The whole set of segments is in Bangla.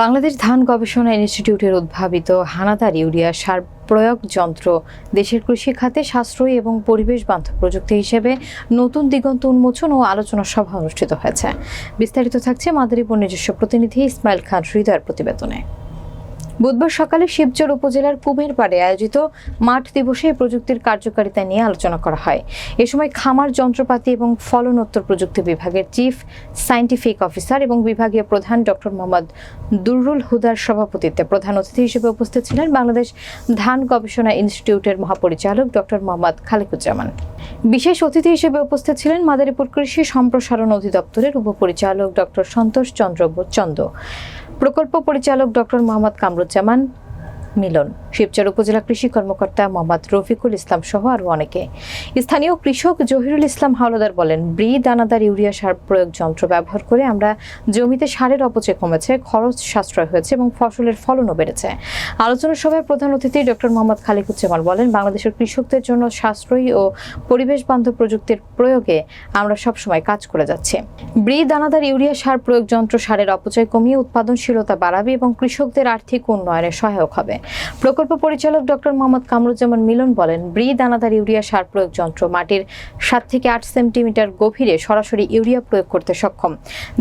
বাংলাদেশ ধান গবেষণা ইনস্টিটিউটের উদ্ভাবিত হানাদার ইউরিয়া সার প্রয়োগ যন্ত্র দেশের কৃষি খাতে সাশ্রয়ী এবং পরিবেশ বান্ধব প্রযুক্তি হিসেবে নতুন দিগন্ত উন্মোচন ও আলোচনা সভা অনুষ্ঠিত হয়েছে। বিস্তারিত থাকছে মাদারীপুর নিজস্ব প্রতিনিধি ইসমাইল খান হৃদয়ের প্রতিবেদনে। বুধবার সকালে শিবচর উপজেলার কুমিরপাড়ে আয়োজিত মাঠ দিবসে প্রযুক্তির কার্যকারিতা নিয়ে আলোচনা করা হয়। এ সময় খামার যন্ত্রপাতি এবং ফলনোত্তর প্রযুক্তি বিভাগের চিফ সায়েন্টিফিক অফিসার এবং বিভাগীয় প্রধান ডক্টর মোহাম্মদ দুরুল হুদার সভাপতিত্বে প্রধান অতিথি হিসেবে উপস্থিত ছিলেন বাংলাদেশ ধান গবেষণা ইনস্টিটিউটের মহাপরিচালক ডক্টর মোহাম্মদ খালেকুজ্জামান। বিশেষ অতিথি হিসেবে উপস্থিত ছিলেন মাদারীপুর কৃষি সম্প্রসারণ অধিদপ্তরের উপপরিচালক ডক্টর সন্তোষ চন্দ্র চন্দ। প্রকল্প পরিচালক ডক্টর মোহাম্মদ কামরুজ্জামান মিলন। শিবচর উপজেলা কৃষি কর্মকর্তা মোহাম্মদ রফিকুল ইসলাম সহ আরও অনেকে। স্থানীয় কৃষক জহিরুল ইসলাম হাওলাদার বলেন, ব্রি, দানাদার, ইউরিয়া সার প্রয়োগ যন্ত্র ব্যবহার করে আমরা জমিতে সারের অপচয় কমেছে, খরচ সাশ্রয় হয়েছে এবং ফসলের ফলনও বেড়েছে। আলোচনা সভায় প্রধান অতিথি ডক্টর মোহাম্মদ খালিকুজ্জামান বলেন, বাংলাদেশের কৃষকদের জন্য সাশ্রয়ী ও পরিবেশ বান্ধব প্রযুক্তির প্রয়োগে আমরা সবসময় কাজ করে যাচ্ছি। ব্রি, দানাদার, ইউরিয়া সার প্রয়োগ যন্ত্র সারের অপচয় কমিয়ে উৎপাদনশীলতা বাড়াবে এবং কৃষকদের আর্থিক উন্নয়নে সহায়ক হবে। প্রকল্প পরিচালক ডক্টর মোহাম্মদ কামরুজ্জামান মিলন বলেন ব্রি দানাদার ইউরিয়া সার প্রয়োগ যন্ত্র মাটির সাত থেকে আট সেন্টিমিটার গভীরে সরাসরি ইউরিয়া প্রয়োগ করতে সক্ষম,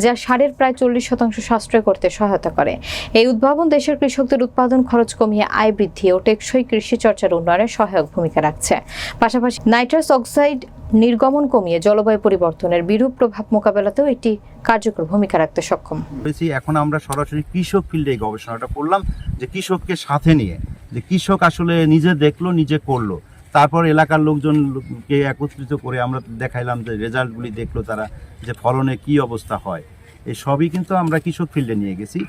যা সারের প্রায় চল্লিশ শতাংশ সাশ্রয় করতে সহায়তা করে। এই উদ্ভাবন দেশের কৃষকদের উৎপাদন খরচ কমিয়ে আয় বৃদ্ধি ও টেকসই কৃষি চর্চার উন্নয়নে সহায়ক ভূমিকা রাখছে। পাশাপাশি নাইট্রাস অক্সাইড নির্গমন কমিয়ে জলবায়ু পরিবর্তনের বিরূপ প্রভাব মোকাবেলাতেও একটি কার্যকর ভূমিকা রাখতে সক্ষম। করেছি এখন আমরা সরাসরি কৃষক ফিল্ডে গবেষণাটা করলাম যে কৃষককে সাথে নিয়ে, যে কৃষক আসলে নিজে দেখল, নিজে করল। তারপর এলাকার লোকজনকে একত্রিত করে আমরা দেখাইলাম যে রেজাল্টগুলি দেখল তারা, যে ফলনে কি অবস্থা হয়। এই সবই কিন্তু আমরা কৃষক ফিল্ডে নিয়ে গেছি।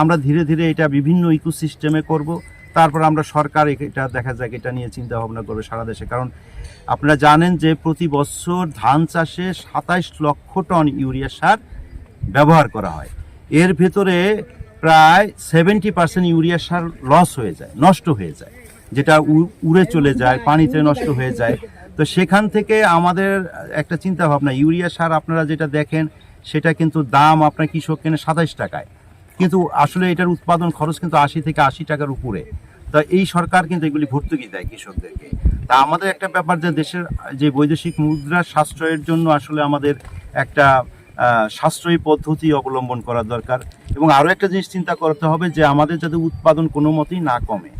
আমরা ধীরে ধীরে এটা বিভিন্ন ইকোসিস্টেমে করব। তারপর আমরা সরকার এটা দেখা যাক, এটা নিয়ে চিন্তা ভাবনা করবে সারা দেশে। কারণ আপনারা জানেন যে প্রতি বছর ধান চাষে সাতাইশ লক্ষ টন ইউরিয়া সার ব্যবহার করা হয়। এর ভেতরে প্রায় সেভেন্টি পার্সেন্ট ইউরিয়া সার লস হয়ে যায়, নষ্ট হয়ে যায়, যেটা উড়ে চলে যায়, পানিতে নষ্ট হয়ে যায়। তো সেখান থেকে আমাদের একটা চিন্তা ভাবনা, ইউরিয়া সার আপনারা যেটা দেখেন, সেটা কিন্তু দাম আপনার কৃষক কেনে সাতাইশ টাকায়। কিন্তু আসলে এটার উৎপাদন খরচ কিন্তু আশি থেকে আশি টাকার উপরে। তা এই সরকার কিন্তু এগুলি ভর্তুকি দেয় কৃষকদেরকে। তা আমাদের একটা ব্যাপার যে দেশের যে বৈদেশিক মুদ্রা সাশ্রয়ের জন্য আসলে আমাদের একটা সাশ্রয়ী পদ্ধতি অবলম্বন করা দরকার এবং আরও একটা জিনিস চিন্তা করতে হবে যে আমাদের যাতে উৎপাদন কোনো মতেই না কমে।